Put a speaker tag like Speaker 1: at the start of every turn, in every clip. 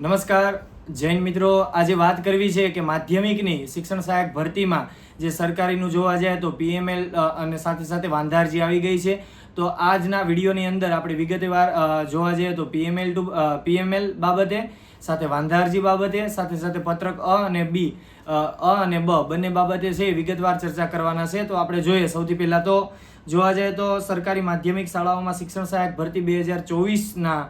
Speaker 1: નમસ્કાર. જૈન મિત્રો, આજે વાત કરવી છે કે માધ્યમિકની શિક્ષણ સહાયક ભરતીમાં જે સરકારીનું જોવા જાય તો પીએમએલ અને સાથે સાથે વાંધારજી આવી ગઈ છે. તો આજના વિડીયોની અંદર આપણે વિગતવાર જોવા જઈએ તો પીએમએલ ટુ પીએમએલ બાબતે, સાથે વાંધારજી બાબતે, સાથે સાથે પત્રક અ અને બી, અ અને બ બંને બાબતે છે વિગતવાર ચર્ચા કરવાના છે. તો આપણે જોઈએ સૌથી પહેલાં તો જોવા જઈએ તો સરકારી માધ્યમિક શાળાઓમાં શિક્ષણ સહાયક ભરતી બે હજાર ચોવીસના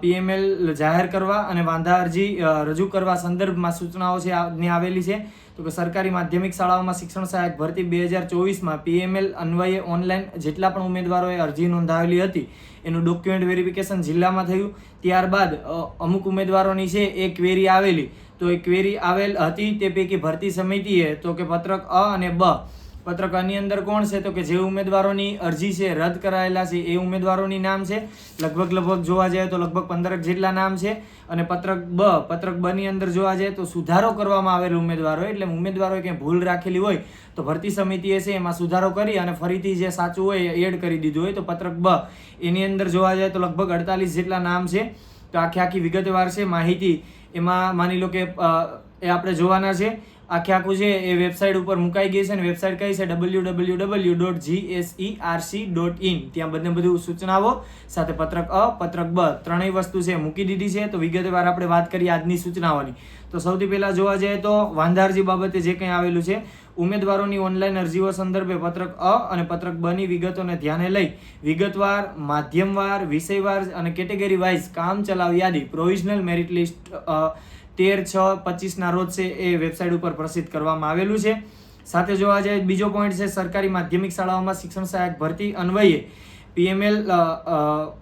Speaker 1: પીએમએલ જાહેર કરવા અને વાંધા અરજી રજૂ કરવા સંદર્ભમાં સૂચનાઓ છે ને આવેલી છે. તો કે સરકારી માધ્યમિક શાળાઓમાં શિક્ષણ સહાયક ભરતી બે હજાર ચોવીસમાં પીએમએલ અન્વયે ઓનલાઈન જેટલા પણ ઉમેદવારોએ અરજી નોંધાવેલી હતી, એનું ડોક્યુમેન્ટ વેરિફિકેશન જિલ્લામાં થયું. ત્યારબાદ અમુક ઉમેદવારોની છે એ ક્વેરી આવેલી. તો એ ક્વેરી આવેલ હતી, તે પૈકી ભરતી સમિતિએ તો કે પત્રક અ અને બ પત્રક અની અંદર કોણ છે? તો કે જે ઉમેદવારોની અરજી છે, રદ કરાયેલા છે, એ ઉમેદવારોની નામ છે. લગભગ લગભગ જોવા જાય તો લગભગ પંદરક જેટલા નામ છે. અને પત્રક બ, પત્રક બની અંદર જોવા જાય તો સુધારો કરવામાં આવેલ ઉમેદવારો એટલે ઉમેદવારોએ કંઈ ભૂલ રાખેલી હોય તો ભરતી સમિતિએ છે એમાં સુધારો કરી અને ફરીથી જે સાચું હોય એ એડ કરી દીધું હોય. તો પત્રક બ, એની અંદર જોવા જાય તો લગભગ અડતાલીસ જેટલા નામ છે. તો આખી આખી વિગતવાર છે, માહિતી એમાં માની લો કે એ આપણે જોવાના છે. આખે આખું છે એ વેબસાઇટ ઉપર મુકાઈ ગઈ છે અને વેબસાઇટ કઈ છે? W W W dot GSERC dot in ત્યાં બધે બધું સૂચનાઓ, સાથે પત્રક અ, પત્રક બ, ત્રણેય વસ્તુ છે મૂકી દીધી છે. તો વિગતવાર આપણે વાત કરીએ આજની સૂચનાઓની. તો સૌથી પહેલાં જોવા જઈએ તો વાંધારજી બાબતે જે કંઈ આવેલું છે, ઉમેદવારોની ઓનલાઈન અરજીઓ સંદર્ભે પત્રક અ અને પત્રક બની વિગતોને ધ્યાને લઈ વિગતવાર, માધ્યમવાર, વિષયવાર અને કેટેગરી વાઇઝ કામ ચલાવ યાદી, પ્રોવિઝનલ મેરિટ લિસ્ટ તેર, છ, પચીસના રોજ છે એ વેબસાઇટ ઉપર પ્રસિદ્ધ કરવામાં આવેલું છે. સાથે જોવા જઈએ બીજો પોઈન્ટ છે સરકારી માધ્યમિક શાળાઓમાં શિક્ષણ સહાયક ભરતી અન્વયે પીએમએલ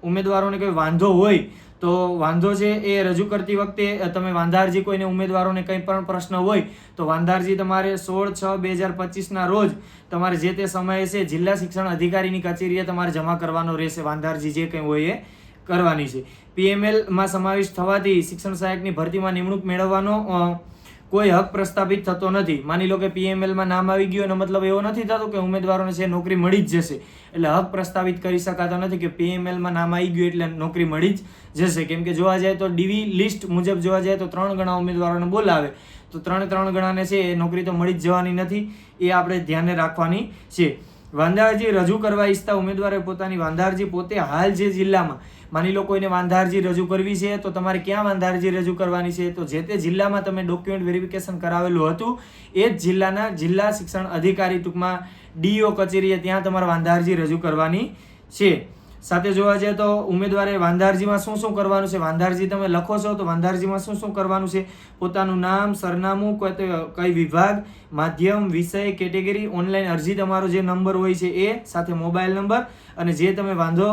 Speaker 1: ઉમેદવારોને કોઈ વાંધો હોય તો વાંધો છે એ રજૂ કરતી વખતે તમે વાંધારજી કોઈને ઉમેદવારોને કંઈ પણ પ્રશ્ન હોય તો વાંધારજી તમારે સોળ, છ, બે હજાર પચીસના રોજ તમારે જે તે સમયે છે જિલ્લા શિક્ષણ અધિકારીની કચેરીએ તમારે જમા કરવાનો રહેશે. વાંધારજી જે કંઈ હોય એ કરવાની છે. પીએમએલમાં સમાવેશ થવાથી શિક્ષણ સહાયકની ભરતીમાં નિમણૂક મેળવવાનો કોઈ હક પ્રસ્થાપિત થતો નથી. માની લો કે પીએમએલમાં નામ આવી ગયું એનો મતલબ એવો નથી થતો કે ઉમેદવારોને છે નોકરી મળી જ જશે. એટલે હક પ્રસ્તાવિત કરી શકાતો નથી કે પીએમએલમાં નામ આવી ગયું એટલે નોકરી મળી જ જશે. કેમ કે જોવા જાય તો ડીવી લિસ્ટ મુજબ જોવા જાય તો ત્રણ ગણા ઉમેદવારોને બોલાવે. તો ત્રણે ત્રણ ગણાને છે એ નોકરી તો મળી જ જવાની નથી. એ આપણે ધ્યાને રાખવાની છે. વાંધા અરજી રજૂ કરવા ઈચ્છતા ઉમેદવારે પોતાની વાંધારજી પોતે હાલ જે જિલ્લામાં, માની લો કોઈને વાંધારજી રજૂ કરવી છે, તો તમારે ક્યાં વાંધારજી રજૂ કરવાની છે? તો જે તે જિલ્લામાં તમે ડોક્યુમેન્ટ વેરિફિકેશન કરાવેલું હતું, એ જ જિલ્લાના જિલ્લા શિક્ષણ અધિકારી ટૂંકમાં ડીઓ કચેરીએ ત્યાં તમારે વાંધારજી રજૂ કરવાની છે. સાથે જોવા જઈએ તો ઉમેદવારે વાંધારજીમાં શું શું કરવાનું છે? વાંધારજી તમે લખો છો તો વાંધારજીમાં શું શું કરવાનું છે? પોતાનું નામ, સરનામું, કોઈ કઈ વિભાગ, માધ્યમ, વિષય, કેટેગરી, ઓનલાઈન અરજી તમારો જે નંબર હોય છે એ, સાથે મોબાઈલ નંબર અને જે તમે વાંધો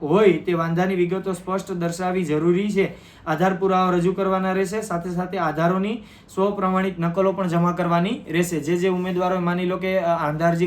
Speaker 1: હોય તે વાંધાની વિગતો સ્પષ્ટ દર્શાવવી જરૂરી છે. આધાર પુરાવા રજૂ કરવાના રહેશે. સાથે સાથે આધારોની સ્વપ્રમાણિત નકલો પણ જમા કરવાની રહેશે. જે જે ઉમેદવારો માની લો કે અ,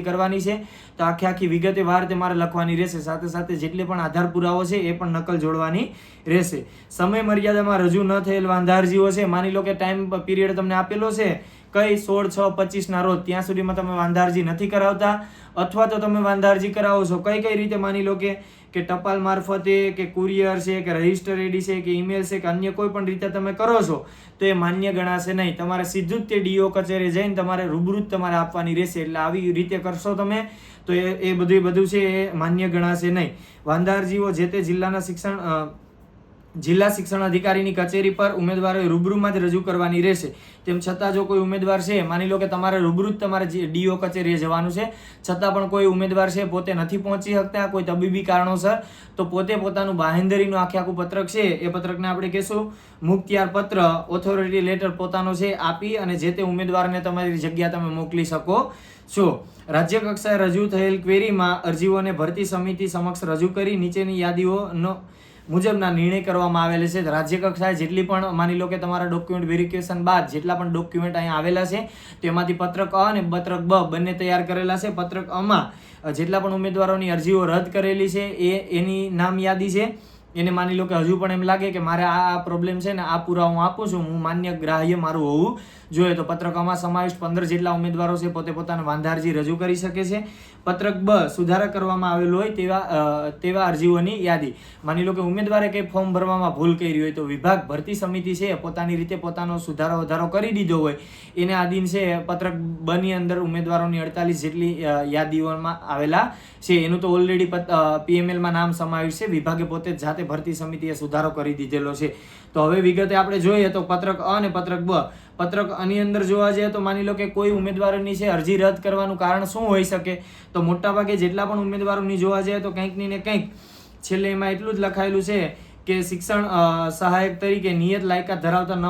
Speaker 1: કરવાની છે તો આખી આખી વિગતે વાર તમારે લખવાની રહેશે. સાથે સાથે જેટલી પણ આધાર પુરાવો છે એ પણ નકલ જોડવાની રહેશે. સમય મર્યાદામાં રજૂ ન થયેલ વાંધા છે માની લો કે ટાઈમ પીરિયડ તમને આપેલો છે કઈ સોળ, છ, પચીસના રોજ ત્યાં સુધીમાં તમે વાંધારજી નથી કરાવતા? અથવા તો તમે વાંધારજી કરાવો છો? કઈ કઈ રીતે માની લો કે કે ટપાલ મારફતે કે કુરિયર છે, કે રજિસ્ટર એડી છે, કે ઈમેલ છે, કે અન્ય કોઈ પણ રીતે તમે કરો છો, તો એ માન્ય ગણાશે નહીં. તમારે સીધું જ તે ડીઓ કચેરી જઈને તમારે રૂબરૂ તમારે આપવાની રહેશે. એટલે આવી રીતે કરશો તમે, તો એ એ બધું બધું છે એ માન્ય ગણાશે નહીં. વાંધારજીઓ જે તે જિલ્લાના શિક્ષણ જિલ્લા શિક્ષણ અધિકારીની કચેરી પર ઉમેદવારોએ રૂબરૂમાં જ રજૂ કરવાની રહેશે. તેમ છતાં જો કોઈ ઉમેદવાર છે, માની લો કે તમારે રૂબરૂ જ તમારે ડીઓ કચેરીએ જવાનું છે, છતાં પણ કોઈ ઉમેદવાર છે, પોતે નથી પહોંચી શકતા, કોઈ તબીબી કારણોસર, તો પોતે પોતાનું બાહેંધરીનું આખે આખું પત્રક છે, એ પત્રકને આપણે કહેશું મુખત્યાર પત્ર ઓથોરિટી લેટર પોતાનો છે, આપી અને જે તે ઉમેદવારને તમારી જગ્યા તમે મોકલી શકો છો. રાજ્ય કક્ષાએ રજૂ થયેલ ક્વેરીમાં અરજીઓને ભરતી સમિતિ સમક્ષ રજૂ કરી નીચેની યાદીઓનો મુજબના નિર્ણય કરવામાં આવેલા છે. રાજ્ય કક્ષાએ જેટલી પણ, માની લો કે તમારા ડોક્યુમેન્ટ વેરિફિકેશન બાદ જેટલા પણ ડોક્યુમેન્ટ અહીંયા આવેલા છે, તેમાંથી પત્રક અ અને પત્રક બ બંને તૈયાર કરેલા છે. પત્રક અમાં જેટલા પણ ઉમેદવારોની અરજીઓ રદ કરેલી છે, એ એની નામ યાદી છે. એને માની લો કે હજુ પણ એમ લાગે કે મારે આ પ્રોબ્લેમ છે ને, આ પૂરા હું આપું છું, હું માન્ય ગ્રાહ્ય મારું હોવું જોઈએ તો પત્રકોમાં સમાવિષ્ટ પંદર જેટલા ઉમેદવારો છે, પોતે પોતાના વાંધારજી રજૂ કરી શકે છે. પત્રક બ સુધારા કરવામાં આવેલો હોય તેવા તેવા અરજીઓની યાદી. માની લો કે ઉમેદવારે કંઈ ફોર્મ ભરવામાં ભૂલ કરી હોય તો વિભાગ, ભરતી સમિતિ છે પોતાની રીતે પોતાનો સુધારો વધારો કરી દીધો હોય. એને આધીન છે, પત્રક બની અંદર ઉમેદવારોની અડતાલીસ જેટલી યાદીઓમાં આવેલા છે. એનું તો ઓલરેડી પીએમએલમાં નામ સમાવ્યું છે. વિભાગે પોતે જ જાતે ભરતી સમિતિએ સુધારો કરી દીધેલો છે. તો હવે વિગતે આપણે જોઈએ તો પત્રક અ અને પત્રક બ. પત્રક અની અંદર જોવા જઈએ તો માની લો કે કોઈ ઉમેદવારોની છે અરજી રદ કરવાનું કારણ શું હોઈ શકે? તો મોટાભાગે જેટલા પણ ઉમેદવારોની જોવા જઈએ તો કંઈકની ને કંઈક છેલ્લે એમાં એટલું જ લખાયેલું છે કે શિક્ષણ સહાયક તરીકે નિયત લાયકાત ધરાવતા ન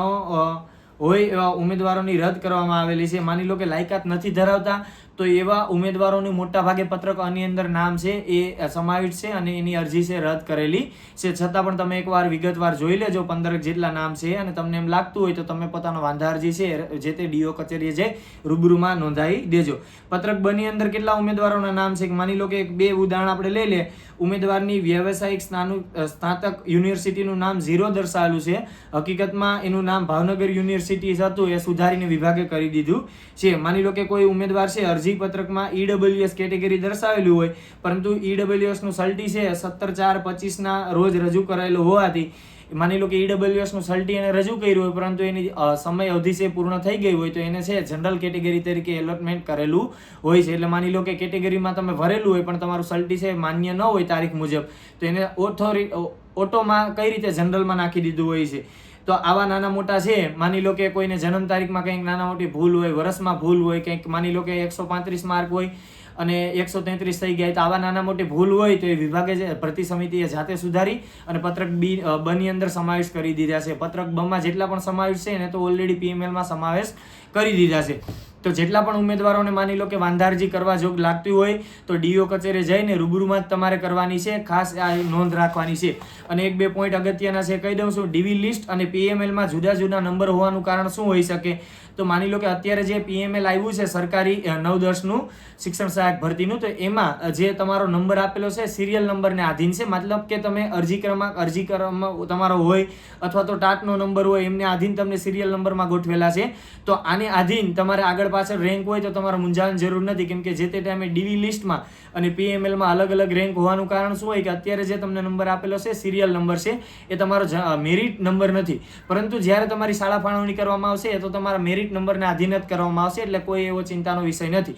Speaker 1: હોય એવા ઉમેદવારોની રદ કરવામાં આવેલી છે. માની લો કે લાયકાત નથી ધરાવતા તો એવા ઉમેદવારોની મોટા ભાગે પત્રક આની અંદર નામ છે, એ સમાવિષ્ટ છે અને એની અરજી છે રદ કરેલી છે. છતાં પણ તમે એકવાર વિગતવાર જોઈ લેજો પંદર જેટલા નામ છે અને તમને એમ લાગતું હોય તો તમે પોતાનો વાંધા અરજી છે, જે તે ડીઓ કચેરીએ જઈ રૂબરૂમાં નોંધાવી દેજો. પત્રક બની અંદર કેટલા ઉમેદવારોના નામ છે? માની લો કે બે ઉદાહરણ આપણે લઈ લે ઉમેદવારની વ્યવસાયિક સ્નાનુ સ્નાતક યુનિવર્સિટીનું નામ ઝીરો દર્શાવેલું છે. હકીકતમાં એનું નામ ભાવનગર યુનિવર્સિટી હતું, એ સુધારીને વિભાગે કરી દીધું છે. માની લો કે કોઈ ઉમેદવાર છે, અરજી પત્રકમાં ઈડબ્લ્યુએસ કેટેગરી દર્શાવેલું હોય, પરંતુ ઈડબલ્યુએસનું સલ્ટી છે સત્તર ચાર પચીસના રોજ રજૂ કરાયેલું હોવાથી, માની લો કે ઈડબ્લ્યુએસનું સલ્ટી એને રજૂ કર્યું હોય, પરંતુ એની સમય અવધિ છે પૂર્ણ થઈ ગઈ હોય, તો એને છે જનરલ કેટેગરી તરીકે એલોટમેન્ટ કરેલું હોય છે. એટલે માની લો કે કેટેગરીમાં તમે ભરેલું હોય, પણ તમારું સલ્ટી છે માન્ય ન હોય તારીખ મુજબ, તો એને ઓથોરી ઓટોમાં કઈ રીતે જનરલમાં નાખી દીધું હોય છે? તો આવા નાના મોટા છે, માની લો કે કોઈને જન્મ તારીખમાં કંઈક નાના મોટી ભૂલ હોય, વર્ષમાં ભૂલ હોય, કંઈક માની લો કે એકસો પાંત્રીસ માર્ક હોય અને એકસો તેત્રીસ થઈ ગયા તો આવા નાના મોટી ભૂલ હોય તો એ વિભાગે ભરતી સમિતિએ જાતે સુધારી અને પત્રક બી બની અંદર સમાવેશ કરી દીધા છે. પત્રક બમાં જેટલા પણ સમાવેશ છે, એને તો ઓલરેડી પીએમએલમાં સમાવેશ કરી દીધા છે. તો જેટલા પણ ઉમેદવારોને માની લો કે વાંધારજી કરવા જોગ લાગતી હોય, તો ડીઓ કચેરે જઈને રૂબરૂમાં જ તમારે કરવાની છે, ખાસ આ નોંધ રાખવાની છે. અને એક બે પોઈન્ટ અગત્યના છે, કહી દઉં છું, ડીવી લિસ્ટ અને પીએમએલમાં જુદા જુદા નંબર હોવાનું કારણ શું હોઈ શકે? તો માની લો કે અત્યારે જે પીએમએલ આવ્યું છે સરકારી નવ દસનું શિક્ષણ સહાયક ભરતીનું, તો એમાં જે તમારો નંબર આપેલો છે, સિરિયલ નંબરને આધીન છે. મતલબ કે તમે અરજી ક્રમાંક અરજી ક્રમાંક તમારો હોય અથવા તો ટાટનો નંબર હોય, એમને આધીન તમને સિરિયલ નંબરમાં ગોઠવેલા છે. તો આને આધીન તમારે આગળ પાછળ રેન્ક હોય તો તમારે મૂંઝાવાની જરૂર નથી. કેમ કે જે તે ટાઈમે ડીવી લિસ્ટમાં અને પીએમએલમાં અલગ અલગ રેન્ક હોવાનું કારણ શું હોય કે અત્યારે જે તમને નંબર આપેલો છે સિરિયલ નંબર છે, એ તમારો મેરિટ નંબર નથી. પરંતુ જ્યારે તમારી શાળા ફાળવણી કરવામાં આવશે તો તમારા મેરિટ નંબરને આધીન જ કરવામાં આવશે, એટલે કોઈ એવો ચિંતાનો વિષય નથી.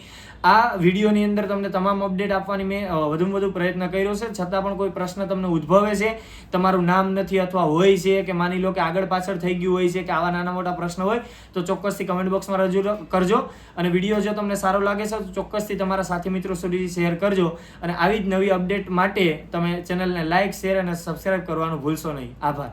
Speaker 1: આ વિડીયોની અંદર તમને તમામ અપડેટ આપવાની મેં વધુમાં વધુ પ્રયત્ન કર્યો છે. છતાં પણ કોઈ પ્રશ્ન તમને ઉદ્ભવે છે, તમારું નામ નથી અથવા હોય છે કે માની લો કે આગળ પાછળ થઈ ગયું હોય છે કે આવા નાના મોટા પ્રશ્ન હોય, તો ચોક્કસથી કમેન્ટ બોક્સમાં રજૂ કરજો. અને વીડિયો જો તમને સારો લાગે છે, તો ચોક્કસથી તમારા સાથી મિત્રો સુધી શેર કરજો. અને આવી જ નવી અપડેટ માટે તમે ચેનલને લાઇક શેર અને સબસ્ક્રાઇબ કરવાનું ભૂલશો નહીં. આભાર.